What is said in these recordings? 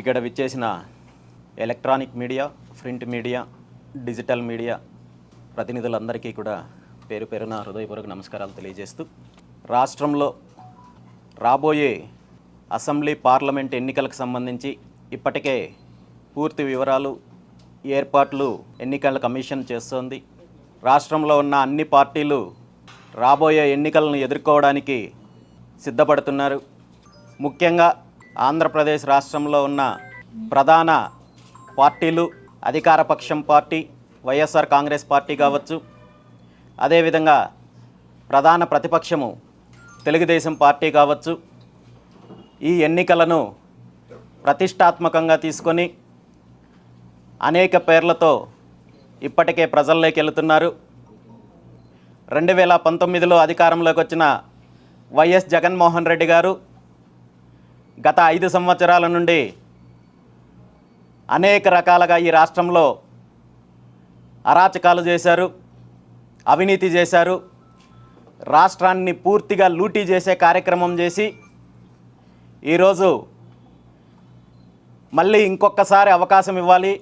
ఇక్కడ విచ్చేసిన electronic media print media digital media ప్రతినిధులందరికీ కూడా పేరు పేరున హృదయపూర్వక నమస్కారాలు తెలియజేస్తూ రాష్ట్రంలో రాబోయే అసెంబ్లీ పార్లమెంట్ ఎన్నికలకు సంబంధించి ఇప్పటికే పూర్తి వివరాలు ఏర్పాట్లు ఎన్నికల కమిషన్ చేస్తోంది. రాష్ట్రంలో ఉన్న అన్ని పార్టీలు రాబోయే ఎన్నికలను ఎదుర్కోవడానికి సిద్ధపడుతున్నారు. ముఖ్యంగా ఆంధ్రప్రదేశ్ రాష్ట్రంలో ఉన్న ప్రధాన పార్టీలు అధికారపక్షం పార్టీ వైఎస్ఆర్ కాంగ్రెస్ పార్టీ కావచ్చు. అదేవిధంగా ప్రధాన ప్రతిపక్షము తెలుగుదేశం పార్టీ కావచ్చు. ఈ ఎన్నికలను ప్రతిష్టాత్మకంగా తీసుకొని అనేక పేర్లతో ఇప్పటికే ప్రజల్లోకి వెళుతున్నారు. రెండు వేల పంతొమ్మిదిలో అధికారంలోకి వచ్చిన వైఎస్ జగన్మోహన్ రెడ్డి గారు గత ఐదు సంవత్సరాల నుండి అనేక రకాలుగా ఈ రాష్ట్రంలో అరాచకాలు చేశారు అవినీతి చేశారు రాష్ట్రాన్ని పూర్తిగా లూటీ చేసే కార్యక్రమం చేసి ఈరోజు మళ్ళీ ఇంకొకసారి అవకాశం ఇవ్వాలి.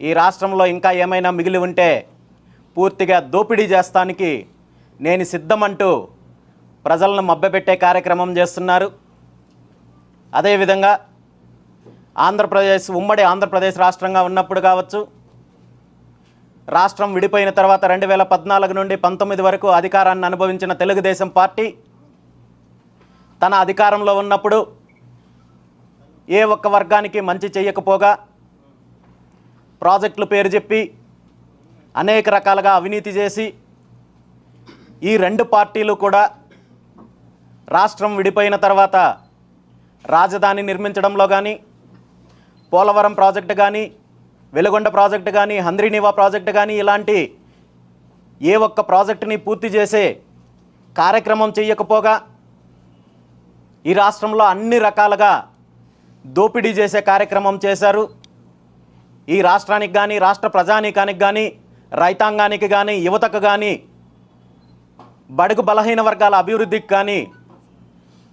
ఈ రాష్ట్రంలో ఇంకా ఏమైనా మిగిలి ఉంటే పూర్తిగా దోపిడీ చేస్తానికి నేను సిద్ధమంటూ ప్రజలను మభ్యపెట్టే కార్యక్రమం చేస్తున్నారు. అదేవిధంగా ఆంధ్రప్రదేశ్ ఉమ్మడి ఆంధ్రప్రదేశ్ రాష్ట్రంగా ఉన్నప్పుడు కావచ్చు రాష్ట్రం విడిపోయిన తర్వాత రెండు వేల పద్నాలుగు నుండి పంతొమ్మిది వరకు అధికారాన్ని అనుభవించిన తెలుగుదేశం పార్టీ తన అధికారంలో ఉన్నప్పుడు ఏ ఒక్క వర్గానికి మంచి చేయకపోగా ప్రాజెక్టులు పేరు చెప్పి అనేక రకాలుగా అవినీతి చేసి ఈ రెండు పార్టీలు కూడా రాష్ట్రం విడిపోయిన తర్వాత రాజధాని నిర్మించడంలో కానీ పోలవరం ప్రాజెక్టు కానీ వెలుగొండ ప్రాజెక్టు కానీ హంద్రీనివా ప్రాజెక్టు కానీ ఇలాంటి ఏ ఒక్క ప్రాజెక్టుని పూర్తి చేసే కార్యక్రమం చేయకపోగా ఈ రాష్ట్రంలో అన్ని రకాలుగా దోపిడీ చేసే కార్యక్రమం చేశారు. ఈ రాష్ట్రానికి కానీ రాష్ట్ర ప్రజానీకానికి కానీ రైతాంగానికి కానీ యువతకు కానీ బడుగు బలహీన వర్గాల అభివృద్ధికి కానీ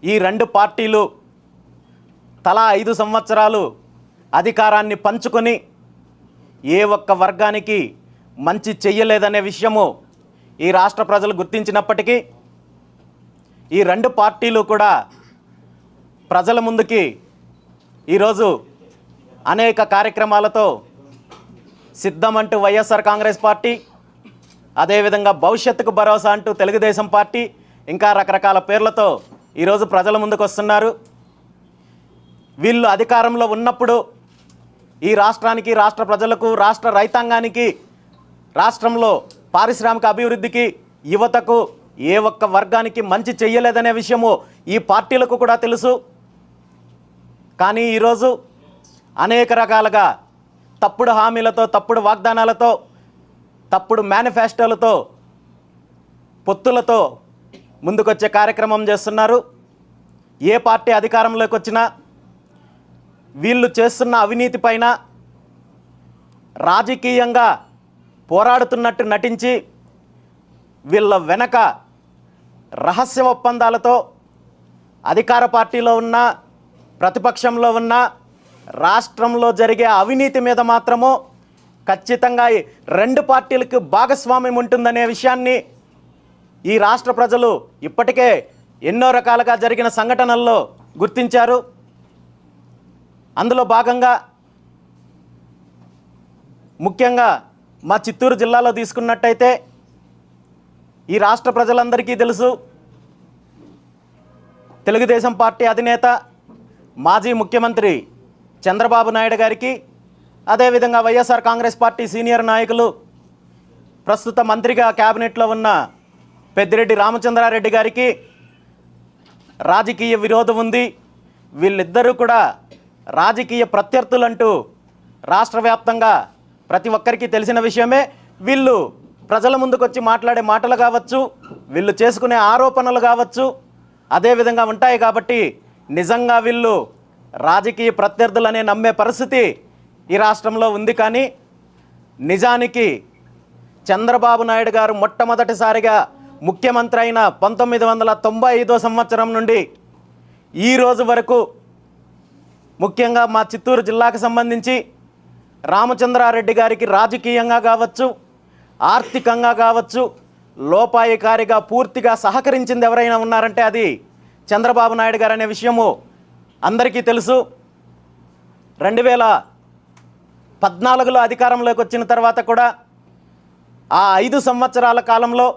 ఈ రెండు పార్టీలు తలా ఐదు సంవత్సరాలు అధికారాన్ని పంచుకొని ఏ ఒక్క వర్గానికి మంచి చెయ్యలేదనే విషయము ఈ రాష్ట్ర ప్రజలు గుర్తించినప్పటికీ ఈ రెండు పార్టీలు కూడా ప్రజల ముందుకి ఈరోజు అనేక కార్యక్రమాలతో సిద్ధమంటూ వైఎస్ఆర్ కాంగ్రెస్ పార్టీ అదేవిధంగా భవిష్యత్తుకు భరోసా అంటూ తెలుగుదేశం పార్టీ ఇంకా రకరకాల పేర్లతో ఈరోజు ప్రజల ముందుకు వస్తున్నారు వీళ్ళు అధికారంలో ఉన్నప్పుడు ఈ రాష్ట్రానికి రాష్ట్ర ప్రజలకు రాష్ట్ర రైతాంగానికి రాష్ట్రంలో పారిశ్రామిక అభివృద్ధికి యువతకు ఏ ఒక్క వర్గానికి మంచి చెయ్యలేదనే విషయము ఈ పార్టీలకు కూడా తెలుసు. కానీ ఈరోజు అనేక రకాలుగా తప్పుడు హామీలతో తప్పుడు వాగ్దానాలతో తప్పుడు మేనిఫెస్టోలతో పొత్తులతో ముందుకొచ్చే కార్యక్రమం చేస్తున్నారు. ఏ పార్టీ అధికారంలోకి వచ్చినా వీళ్ళు చేస్తున్న అవినీతి పైన రాజకీయంగా పోరాడుతున్నట్టు నటించి వీళ్ళ వెనక రహస్య ఒప్పందాలతో అధికార పార్టీలో ఉన్న ప్రతిపక్షంలో ఉన్న రాష్ట్రంలో జరిగే అవినీతి మీద మాత్రము ఖచ్చితంగా ఈ రెండు పార్టీలకు భాగస్వామ్యం ఉంటుందనే విషయాన్ని ఈ రాష్ట్ర ప్రజలు ఇప్పటికే ఎన్నో రకాలుగా జరిగిన సంఘటనల్లో గుర్తించారు. అందులో భాగంగా ముఖ్యంగా మా చిత్తూరు జిల్లాలో తీసుకున్నట్టయితే ఈ రాష్ట్ర ప్రజలందరికీ తెలుసు. తెలుగుదేశం పార్టీ అధినేత మాజీ ముఖ్యమంత్రి చంద్రబాబు నాయుడు గారికి అదేవిధంగా వైఎస్ఆర్ కాంగ్రెస్ పార్టీ సీనియర్ నాయకులు ప్రస్తుత మంత్రిగా క్యాబినెట్లో ఉన్న పెద్దిరెడ్డి రామచంద్రారెడ్డి గారికి రాజకీయ విరోధం ఉంది. వీళ్ళిద్దరూ కూడా రాజకీయ ప్రత్యర్థులంటూ రాష్ట్ర వ్యాప్తంగా ప్రతి ఒక్కరికి తెలిసిన విషయమే వీళ్ళు ప్రజల ముందుకొచ్చి మాట్లాడే మాటలు కావచ్చు వీళ్ళు చేసుకునే ఆరోపణలు కావచ్చు అదేవిధంగా ఉంటాయి కాబట్టి నిజంగా వీళ్ళు రాజకీయ ప్రత్యర్థులనే నమ్మే పరిస్థితి ఈ రాష్ట్రంలో ఉంది కానీ నిజానికి చంద్రబాబు నాయుడు గారు మొట్టమొదటిసారిగా ముఖ్యమంత్రి అయిన పంతొమ్మిది వందల తొంభై ఐదో సంవత్సరం నుండి ఈ రోజు వరకు ముఖ్యంగా మా చిత్తూరు జిల్లాకు సంబంధించి రామచంద్రారెడ్డి గారికి రాజకీయంగా కావచ్చు ఆర్థికంగా కావచ్చు లోపాయికారిగా పూర్తిగా సహకరించింది ఎవరైనా ఉన్నారంటే అది చంద్రబాబు నాయుడు గారు అనే విషయము అందరికీ తెలుసు. రెండు వేల పద్నాలుగులో అధికారంలోకి వచ్చిన తర్వాత కూడా ఆ ఐదు సంవత్సరాల కాలంలో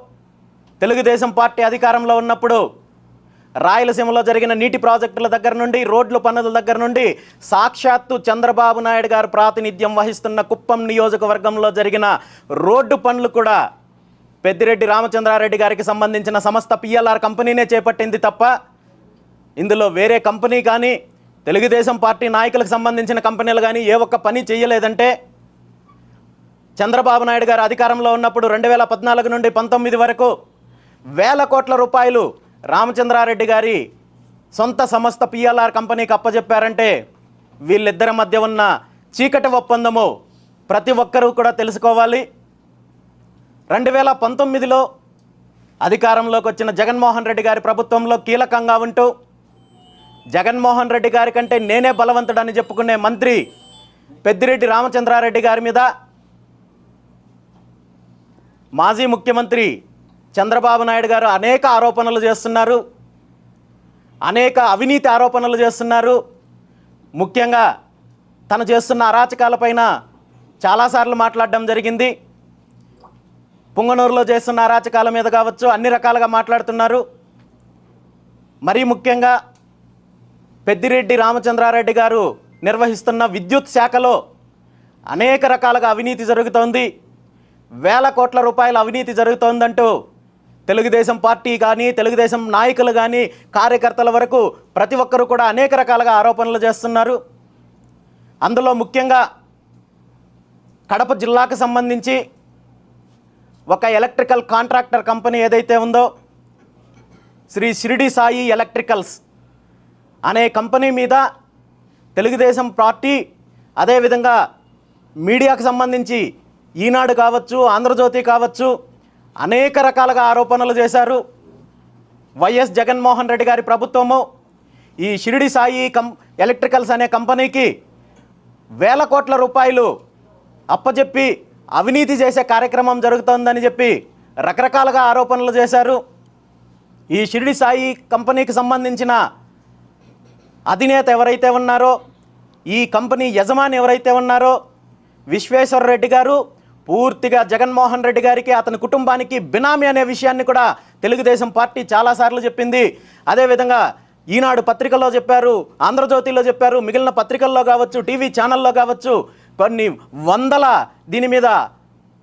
తెలుగుదేశం పార్టీ అధికారంలో ఉన్నప్పుడు రాయలసీమలో జరిగిన నీటి ప్రాజెక్టుల దగ్గర నుండి రోడ్ల పనుల దగ్గర నుండి సాక్షాత్తు చంద్రబాబు నాయుడు గారు ప్రాతినిధ్యం వహిస్తున్న కుప్పం నియోజకవర్గంలో జరిగిన రోడ్డు పనులు కూడా పెద్దిరెడ్డి రామచంద్రారెడ్డి గారికి సంబంధించిన సంస్థ పిఎల్ఆర్ కంపెనీనే చేపట్టింది తప్ప ఇందులో వేరే కంపెనీ కానీ తెలుగుదేశం పార్టీ నాయకులకు సంబంధించిన కంపెనీలు కానీ ఏ ఒక్క పని చేయలేదంటే చంద్రబాబు నాయుడు గారు అధికారంలో ఉన్నప్పుడు రెండు వేల పద్నాలుగు నుండి పంతొమ్మిది వరకు వేల కోట్ల రూపాయలు రామచంద్రారెడ్డి గారి సొంత సంస్థ పిఎల్ఆర్ కంపెనీకి అప్పజెప్పారంటే వీళ్ళిద్దరి మధ్య ఉన్న చీకటి ఒప్పందము ప్రతి ఒక్కరూ కూడా తెలుసుకోవాలి. రెండు వేల పంతొమ్మిదిలో అధికారంలోకి వచ్చిన జగన్మోహన్ రెడ్డి గారి ప్రభుత్వంలో కీలకంగా ఉంటూ జగన్మోహన్ రెడ్డి గారి కంటే నేనే బలవంతుడని చెప్పుకునే మంత్రి పెద్దిరెడ్డి రామచంద్రారెడ్డి గారి మీద మాజీ ముఖ్యమంత్రి చంద్రబాబు నాయుడు గారు అనేక ఆరోపణలు చేస్తున్నారు. అనేక అవినీతి ఆరోపణలు చేస్తున్నారు. ముఖ్యంగా తను చేస్తున్న అరాచకాలపైన చాలాసార్లు మాట్లాడడం జరిగింది. పుంగనూరులో చేస్తున్న అరాచకాల మీద కావచ్చు అన్ని రకాలుగా మాట్లాడుతున్నారు. మరీ ముఖ్యంగా పెద్దిరెడ్డి రామచంద్రారెడ్డి గారు నిర్వహిస్తున్న విద్యుత్ శాఖలో అనేక రకాలుగా అవినీతి జరుగుతోంది. వేల కోట్ల రూపాయల అవినీతి జరుగుతోందంటూ తెలుగుదేశం పార్టీ కానీ తెలుగుదేశం నాయకులు కానీ కార్యకర్తల వరకు ప్రతి ఒక్కరూ కూడా అనేక రకాలుగా ఆరోపణలు చేస్తున్నారు. అందులో ముఖ్యంగా కడప జిల్లాకు సంబంధించి ఒక ఎలక్ట్రికల్ కాంట్రాక్టర్ కంపెనీ ఏదైతే ఉందో శ్రీ షిరిడి సాయి ఎలక్ట్రికల్స్ అనే కంపెనీ మీద తెలుగుదేశం పార్టీ అదేవిధంగా మీడియాకు సంబంధించి ఈనాడు కావచ్చు ఆంధ్రజ్యోతి కావచ్చు అనేక రకాలుగా ఆరోపణలు చేశారు. వైఎస్ జగన్మోహన్ రెడ్డి గారి ప్రభుత్వము ఈ షిరిడి సాయి కం ఎలక్ట్రికల్స్ అనే కంపెనీకి వేల కోట్ల రూపాయలు అప్పజెప్పి అవినీతి చేసే కార్యక్రమం జరుగుతోందని చెప్పి రకరకాలుగా ఆరోపణలు చేశారు. ఈ షిరిడి సాయి కంపెనీకి సంబంధించిన అధినేత ఎవరైతే ఉన్నారో ఈ కంపెనీ యజమాని ఎవరైతే ఉన్నారో విశ్వేశ్వర రెడ్డి గారు పూర్తిగా జగన్మోహన్ రెడ్డి గారికి అతని కుటుంబానికి బినామీ అనే విషయాన్ని కూడా తెలుగుదేశం పార్టీ చాలాసార్లు చెప్పింది. అదేవిధంగా ఈనాడు పత్రికల్లో చెప్పారు ఆంధ్రజ్యోతిలో చెప్పారు మిగిలిన పత్రికల్లో కావచ్చు టీవీ ఛానల్లో కావచ్చు కొన్ని వందల దీని మీద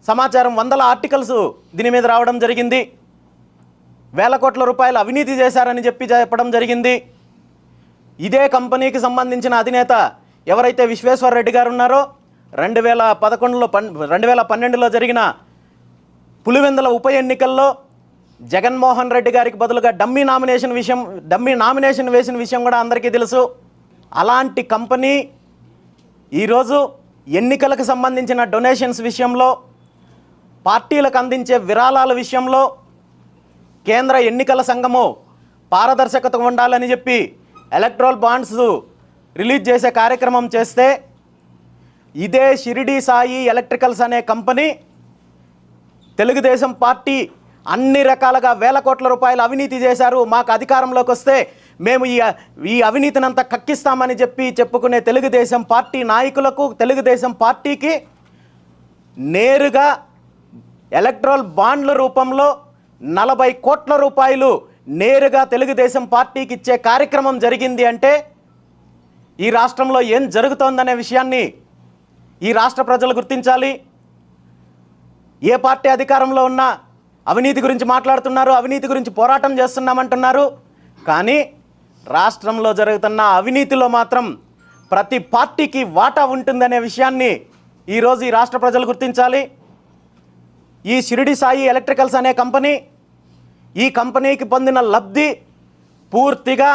సమాచారం వందల ఆర్టికల్స్ దీని మీద రావడం జరిగింది. వేల కోట్ల రూపాయలు అవినీతి చేశారని చెప్పి చెప్పడం జరిగింది. ఇదే కంపెనీకి సంబంధించిన అధినేత ఎవరైతే విశ్వేశ్వర రెడ్డి గారు ఉన్నారో రెండు వేల పదకొండులో పన్ రెండు వేల పన్నెండులో జరిగిన పులివెందుల ఉప ఎన్నికల్లో జగన్మోహన్ రెడ్డి గారికి బదులుగా డమ్మీ నామినేషన్ విషయం డమ్మీ నామినేషన్ వేసిన విషయం కూడా అందరికీ తెలుసు. అలాంటి కంపెనీ ఈరోజు ఎన్నికలకు సంబంధించిన డొనేషన్స్ విషయంలో పార్టీలకు అందించే విరాళాల విషయంలో కేంద్ర ఎన్నికల సంఘము పారదర్శకత ఉండాలని చెప్పి ఎలక్ట్రల్ బాండ్స్ రిలీజ్ చేసే కార్యక్రమం చేస్తే ఇదే షిరిడి సాయి ఎలక్ట్రికల్స్ అనే కంపెనీ తెలుగుదేశం పార్టీ అన్ని రకాలుగా వేల కోట్ల రూపాయలు అవినీతి చేశారు. మాకు అధికారంలోకి వస్తే మేము ఈ ఈ అవినీతినంతా కక్కిస్తామని చెప్పి చెప్పుకునే తెలుగుదేశం పార్టీ నాయకులకు తెలుగుదేశం పార్టీకి నేరుగా ఎలక్ట్రల్ బాండ్ల రూపంలో నలభై కోట్ల రూపాయలు నేరుగా తెలుగుదేశం పార్టీకి ఇచ్చే కార్యక్రమం జరిగింది అంటే ఈ రాష్ట్రంలో ఏం జరుగుతోందనే విషయాన్ని ఈ రాష్ట్ర ప్రజలు గుర్తించాలి. ఏ పార్టీ అధికారంలో ఉన్నా అవినీతి గురించి మాట్లాడుతున్నారు అవినీతి గురించి పోరాటం చేస్తున్నామంటున్నారు. కానీ రాష్ట్రంలో జరుగుతున్న అవినీతిలో మాత్రం ప్రతి పార్టీకి వాటా ఉంటుందనే విషయాన్ని ఈరోజు ఈ రాష్ట్ర ప్రజలు గుర్తించాలి. ఈ షిరిడి సాయి ఎలక్ట్రికల్స్ అనే కంపెనీ ఈ కంపెనీకి పొందిన లబ్ధి పూర్తిగా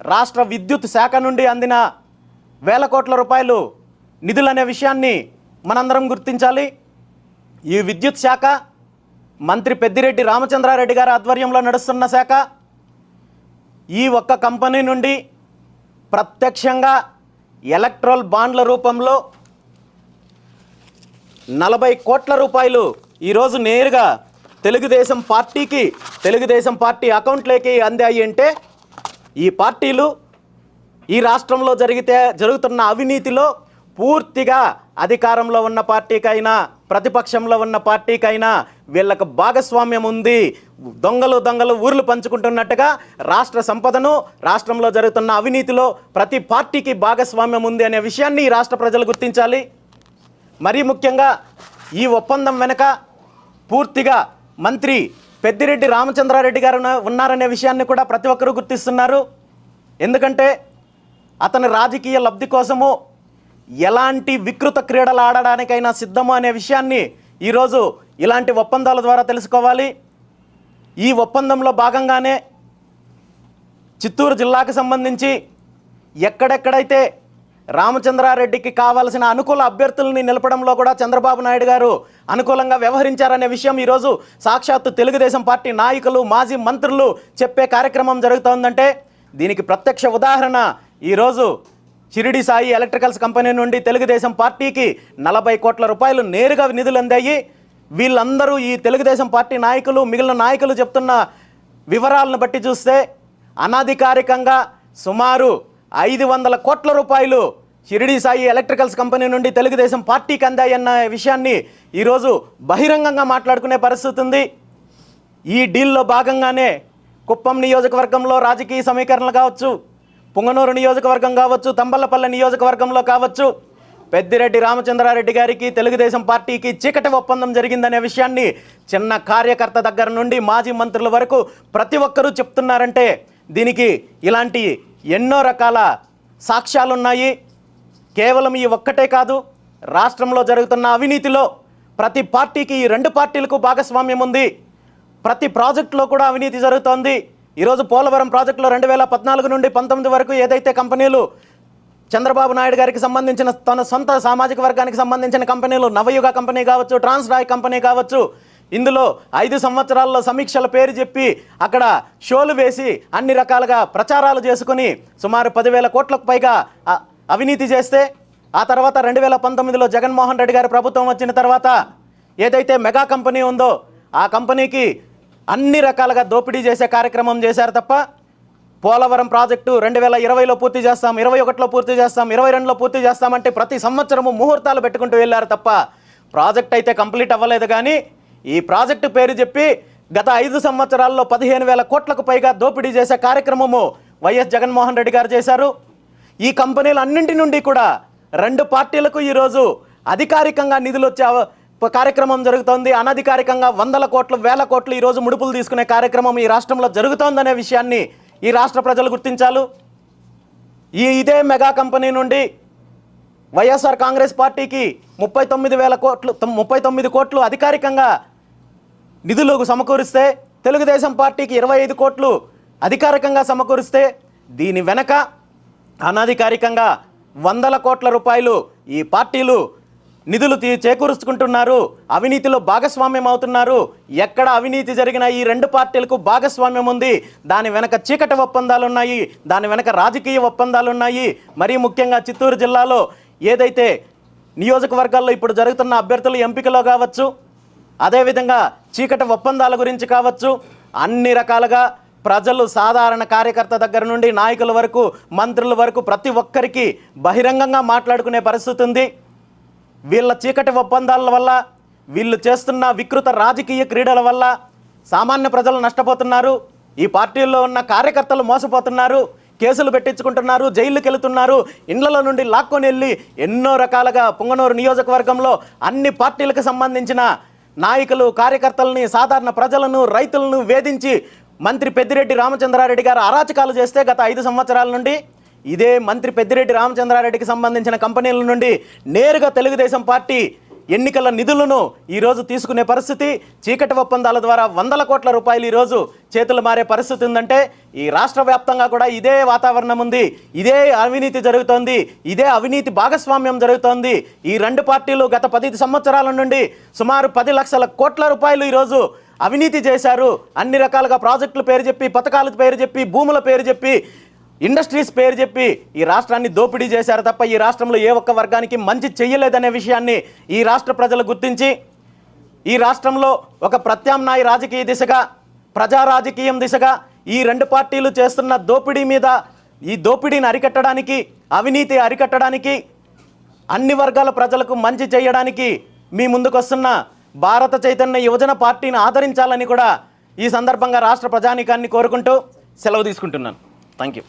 రాష్ట్ర విద్యుత్ శాఖ నుండి అందిన వేల కోట్ల రూపాయలు నిధులనే విషయాన్ని మనందరం గుర్తించాలి. ఈ విద్యుత్ శాఖ మంత్రి పెద్దిరెడ్డి రామచంద్రారెడ్డి గారి ఆధ్వర్యంలో నడుస్తున్న శాఖ. ఈ ఒక్క కంపెనీ నుండి ప్రత్యక్షంగా ఎలక్ట్రల్ బాండ్ల రూపంలో నలభై కోట్ల రూపాయలు ఈరోజు నేరుగా తెలుగుదేశం పార్టీకి తెలుగుదేశం పార్టీ అకౌంట్లోకి అందాయి అంటే ఈ పార్టీలు ఈ రాష్ట్రంలో జరిగితే జరుగుతున్న అవినీతిలో పూర్తిగా అధికారంలో ఉన్న పార్టీకైనా ప్రతిపక్షంలో ఉన్న పార్టీకైనా వీళ్ళకు భాగస్వామ్యం ఉంది. దొంగలు దొంగలు ఊర్లు పంచుకుంటున్నట్టుగా రాష్ట్ర సంపదను రాష్ట్రంలో జరుగుతున్న అవినీతిలో ప్రతి పార్టీకి భాగస్వామ్యం ఉంది అనే విషయాన్ని ఈ రాష్ట్ర ప్రజలు గుర్తించాలి. మరీ ముఖ్యంగా ఈ ఒప్పందం వెనుక పూర్తిగా మంత్రి పెద్దిరెడ్డి రామచంద్రారెడ్డి గారు ఉన్నారనే విషయాన్ని కూడా ప్రతి ఒక్కరూ గుర్తిస్తున్నారు. ఎందుకంటే అతని రాజకీయ లబ్ధి కోసము ఎలాంటి వికృత క్రీడలు ఆడడానికైనా సిద్ధము అనే విషయాన్ని ఈరోజు ఇలాంటి ఒప్పందాల ద్వారా తెలుసుకోవాలి. ఈ ఒప్పందంలో భాగంగానే చిత్తూరు జిల్లాకు సంబంధించి ఎక్కడెక్కడైతే రామచంద్రారెడ్డికి కావాల్సిన అనుకూల అభ్యర్థుల్ని నిలపడంలో కూడా చంద్రబాబు నాయుడు గారు అనుకూలంగా వ్యవహరించారనే విషయం ఈరోజు సాక్షాత్తు తెలుగుదేశం పార్టీ నాయకులు మాజీ మంత్రులు చెప్పే కార్యక్రమం జరుగుతోందంటే దీనికి ప్రత్యక్ష ఉదాహరణ ఈరోజు షిరిడి సాయి ఎలక్ట్రికల్స్ కంపెనీ నుండి తెలుగుదేశం పార్టీకి నలభై కోట్ల రూపాయలు నేరుగా నిధులు అందాయి. వీళ్ళందరూ ఈ తెలుగుదేశం పార్టీ నాయకులు మిగిలిన నాయకులు చెప్తున్న వివరాలను బట్టి చూస్తే అనధికారికంగా సుమారు ఐదు వందల కోట్ల రూపాయలు షిరిడి సాయి ఎలక్ట్రికల్స్ కంపెనీ నుండి తెలుగుదేశం పార్టీకి అందాయన్న విషయాన్ని ఈరోజు బహిరంగంగా మాట్లాడుకునే పరిస్థితి ఉంది. ఈ డీల్లో భాగంగానే కుప్పం నియోజకవర్గంలో రాజకీయ సమీకరణలు కావచ్చు పుంగనూరు నియోజకవర్గం కావచ్చు తంబల్లపల్లె నియోజకవర్గంలో కావచ్చు పెద్దిరెడ్డి రామచంద్రారెడ్డి గారికి తెలుగుదేశం పార్టీకి చీకటి ఒప్పందం జరిగిందనే విషయాన్ని చిన్న కార్యకర్త దగ్గర నుండి మాజీ మంత్రుల వరకు ప్రతి ఒక్కరూ చెప్తున్నారంటే దీనికి ఇలాంటి ఎన్నో రకాల సాక్ష్యాలున్నాయి. కేవలం ఈ ఒక్కటే కాదు రాష్ట్రంలో జరుగుతున్న అవినీతిలో ప్రతి పార్టీకి ఈ రెండు పార్టీలకు భాగస్వామ్యం ఉంది. ప్రతి ప్రాజెక్టులో కూడా అవినీతి జరుగుతోంది. ఈరోజు పోలవరం ప్రాజెక్టులో రెండు వేల పద్నాలుగు నుండి పంతొమ్మిది వరకు ఏదైతే కంపెనీలు చంద్రబాబు నాయుడు గారికి సంబంధించిన తన సొంత సామాజిక వర్గానికి సంబంధించిన కంపెనీలు నవయుగ కంపెనీ కావచ్చు ట్రాన్స్రాయ్ కంపెనీ కావచ్చు ఇందులో ఐదు సంవత్సరాల్లో సమీక్షల పేరు చెప్పి అక్కడ షోలు వేసి అన్ని రకాలుగా ప్రచారాలు చేసుకుని సుమారు పదివేల కోట్లకు పైగా అవినీతి చేస్తే ఆ తర్వాత రెండు వేల పంతొమ్మిదిలో జగన్మోహన్ రెడ్డి గారి ప్రభుత్వం వచ్చిన తర్వాత ఏదైతే మెగా కంపెనీ ఉందో ఆ కంపెనీకి అన్ని రకాలుగా దోపిడీ చేసే కార్యక్రమం చేశారు తప్ప పోలవరం ప్రాజెక్టు రెండు వేల ఇరవైలో పూర్తి చేస్తాం ఇరవై ఒకటిలో పూర్తి చేస్తాం ఇరవై రెండులో పూర్తి చేస్తామంటే ప్రతి సంవత్సరము ముహూర్తాలు పెట్టుకుంటూ వెళ్ళారు తప్ప ప్రాజెక్ట్ అయితే కంప్లీట్ అవ్వలేదు కానీ ఈ ప్రాజెక్టు పేరు చెప్పి గత ఐదు సంవత్సరాల్లో పదిహేను వేల కోట్లకు పైగా దోపిడీ చేసే కార్యక్రమము వైఎస్ జగన్మోహన్ రెడ్డి గారు చేశారు. ఈ కంపెనీలు అన్నింటి నుండి కూడా రెండు పార్టీలకు ఈరోజు అధికారికంగా నిధులు వచ్చే కార్యక్రమం జరుగుతోంది. అనధికారికంగా వందల కోట్లు వేల కోట్లు ఈరోజు ముడుపులు తీసుకునే కార్యక్రమం ఈ రాష్ట్రంలో జరుగుతోందనే విషయాన్ని ఈ రాష్ట్ర ప్రజలు గుర్తించాలు ఈ ఇదే మెగా కంపెనీ నుండి వైఎస్ఆర్ కాంగ్రెస్ పార్టీకి ముప్పై తొమ్మిది వేల కోట్లు ముప్పై తొమ్మిది కోట్లు అధికారికంగా నిధులు సమకూరిస్తే తెలుగుదేశం పార్టీకి ఇరవై ఐదు కోట్లు అధికారికంగా సమకూరిస్తే దీని వెనక అనధికారికంగా వందల కోట్ల రూపాయలు ఈ పార్టీలు నిధులు తీ అవినీతిలో భాగస్వామ్యం అవుతున్నారు ఎక్కడ అవినీతి జరిగినా ఈ రెండు పార్టీలకు భాగస్వామ్యం ఉంది దాని వెనక చీకటి ఒప్పందాలు ఉన్నాయి దాని వెనక రాజకీయ ఒప్పందాలు ఉన్నాయి మరీ ముఖ్యంగా చిత్తూరు జిల్లాలో ఏదైతే నియోజకవర్గాల్లో ఇప్పుడు జరుగుతున్న అభ్యర్థుల ఎంపికలో కావచ్చు అదేవిధంగా చీకటి ఒప్పందాల గురించి కావచ్చు అన్ని రకాలుగా ప్రజలు సాధారణ కార్యకర్త దగ్గర నుండి నాయకుల వరకు మంత్రుల వరకు ప్రతి ఒక్కరికి బహిరంగంగా మాట్లాడుకునే పరిస్థితి ఉంది వీళ్ళ చీకటి ఒప్పందాల వల్ల వీళ్ళు చేస్తున్న వికృత రాజకీయ క్రీడల వల్ల సామాన్య ప్రజలు నష్టపోతున్నారు. ఈ పార్టీల్లో ఉన్న కార్యకర్తలు మోసపోతున్నారు. కేసులు పెట్టించుకుంటున్నారు జైలుకి వెళుతున్నారు ఇండ్లలో నుండి లాక్కొని వెళ్ళి ఎన్నో రకాలుగా పుంగనూరు నియోజకవర్గంలో అన్ని పార్టీలకు సంబంధించిన నాయకులు కార్యకర్తలని సాధారణ ప్రజలను రైతులను వేధించి మంత్రి పెద్దిరెడ్డి రామచంద్రారెడ్డి గారు అరాచకాలు చేస్తే గత ఐదు సంవత్సరాల నుండి ఇదే మంత్రి పెద్దిరెడ్డి రామచంద్రారెడ్డికి సంబంధించిన కంపెనీల నుండి నేరుగా తెలుగుదేశం పార్టీ ఎన్నికల నిధులను ఈరోజు తీసుకునే పరిస్థితి చీకటి ఒప్పందాల ద్వారా వందల కోట్ల రూపాయలు ఈరోజు చేతులు మారే పరిస్థితి ఉందంటే ఈ రాష్ట్ర వ్యాప్తంగా కూడా ఇదే వాతావరణం ఉంది ఇదే అవినీతి జరుగుతోంది ఇదే అవినీతి భాగస్వామ్యం జరుగుతోంది. ఈ రెండు పార్టీలు గత పది సంవత్సరాల నుండి సుమారు పది లక్షల కోట్ల రూపాయలు ఈరోజు అవినీతి చేశారు. అన్ని రకాలుగా ప్రాజెక్టుల పేరు చెప్పి పథకాల పేరు చెప్పి భూముల పేరు చెప్పి ఇండస్ట్రీస్ పేరు చెప్పి ఈ రాష్ట్రాన్ని దోపిడీ చేశారు తప్ప ఈ రాష్ట్రంలో ఏ ఒక్క వర్గానికి మంచి చెయ్యలేదనే విషయాన్ని ఈ రాష్ట్ర ప్రజలు గుర్తించి ఈ రాష్ట్రంలో ఒక ప్రత్యామ్నాయ రాజకీయ దిశగా ప్రజా రాజకీయం దిశగా ఈ రెండు పార్టీలు చేస్తున్న దోపిడీ మీద ఈ దోపిడీని అరికట్టడానికి అవినీతి అరికట్టడానికి అన్ని వర్గాల ప్రజలకు మంచి చేయడానికి మీ ముందుకొస్తున్న భారత చైతన్య యువజన పార్టీని ఆదరించాలని కూడా ఈ సందర్భంగా రాష్ట్ర ప్రజానీకాన్ని కోరుకుంటూ సెలవు తీసుకుంటున్నాను. Thank you